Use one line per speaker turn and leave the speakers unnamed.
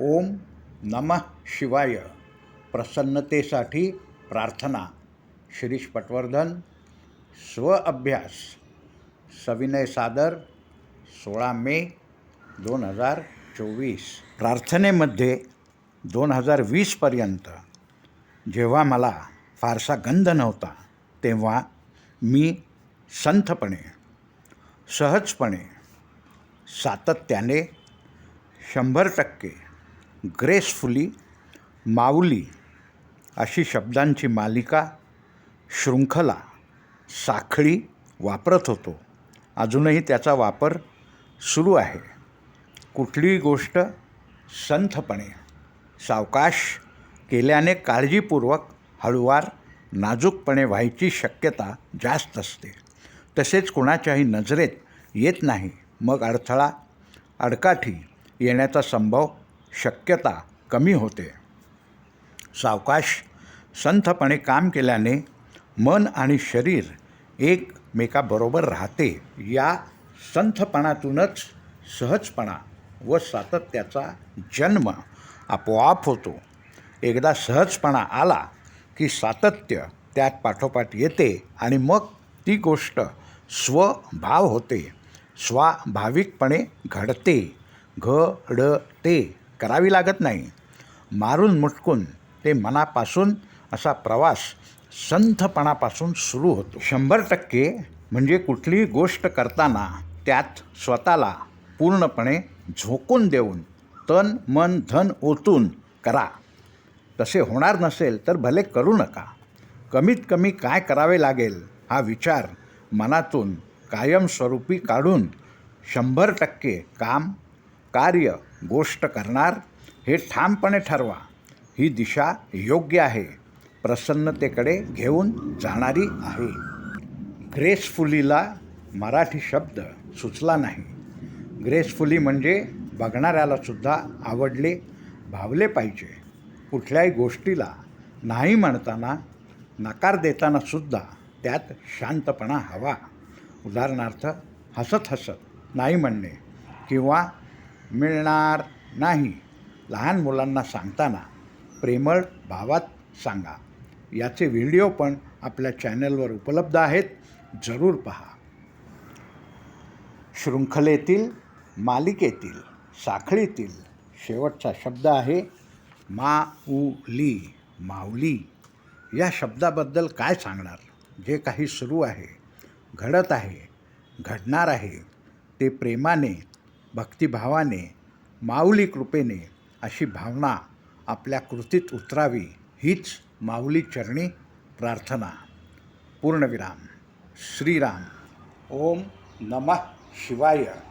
ओम नमः शिवाय. प्रसन्नतेसाठी प्रार्थना. शिरीष पटवर्धन. स्व अभ्यास. सविनय सादर. सोळा मे दोन हजार चोवीस. प्रार्थनेमध्ये दोन हजार वीसपर्यंत जेव्हा मला फारसा गंध नव्हता तेव्हा मी संथपणे सहजपणे सातत्याने शंभर टक्के ग्रेसफुली माऊली अशी शब्दांची मालिका शृंखला साखळी वापरत होतो. अजूनही त्याचा वापर सुरू आहे. कुठलीही गोष्ट संथपणे सावकाश केल्याने काळजीपूर्वक हळूवार नाजूकपणे व्हायची शक्यता जास्त असते. तसेच कुणाच्याही नजरेत येत नाही. मग अडथळा अडकाठी येण्याचा संभव शक्यता कमी होते. सावकाश संथपणे काम केल्याने मन आणि शरीर एकमेकाबरोबर राहते या संथपणातूनच सहजपणा व सातत्याचा जन्म आपोआप होतो. एकदा सहजपणा आला की सातत्य त्यात पाठोपाठ येते आणि मग ती गोष्ट स्वभाव होते. स्वाभाविकपणे घडते घडते. करावी लागत नाही. मारून मुटकून ते मनापासून असा प्रवास संथपणापासून सुरू होतो. शंभर टक्के म्हणजे कुठलीही गोष्ट करताना त्यात स्वतःला पूर्णपणे झोकून देऊन तन मन धन ओतून करा. तसे होणार नसेल तर भले करू नका. कमीत कमी काय करावे लागेल हा विचार मनातून कायमस्वरूपी काढून शंभर टक्के काम कार्य गोष्ट करणार हे ठामपणे ठरवा. ही दिशा योग्य आहे. प्रसन्नतेकडे घेऊन जाणारी आहे. ग्रेसफुलीला मराठी शब्द सुचला नाही. ग्रेसफुली म्हणजे बघणाऱ्यालासुद्धा आवडले भावले पाहिजे. कुठल्याही गोष्टीला नाही म्हणताना नकार देतानासुद्धा त्यात शांतपणा हवा. उदाहरणार्थ हसत हसत नाही म्हणणे किंवा मिळणार नाही. लहान मुलांना सांगताना प्रेमळ भावात सांगा. याचे व्हिडिओ पण आपल्या चॅनलवर उपलब्ध आहेत. जरूर पहा. शृंखलेतील मालिकेतील साखळीतील शेवटचा शब्द आहे माऊली माऊली. या शब्दाबद्दल काय सांगणार? जे काही सुरू आहे घडत आहे घडणार आहे ते प्रेमाने भक्तिभावाने माऊली कृपेने अशी भावना आपल्या कृतीत उतरावी हीच माऊली चरणी प्रार्थना. पूर्णविराम. श्रीराम. ओम नमः शिवाय.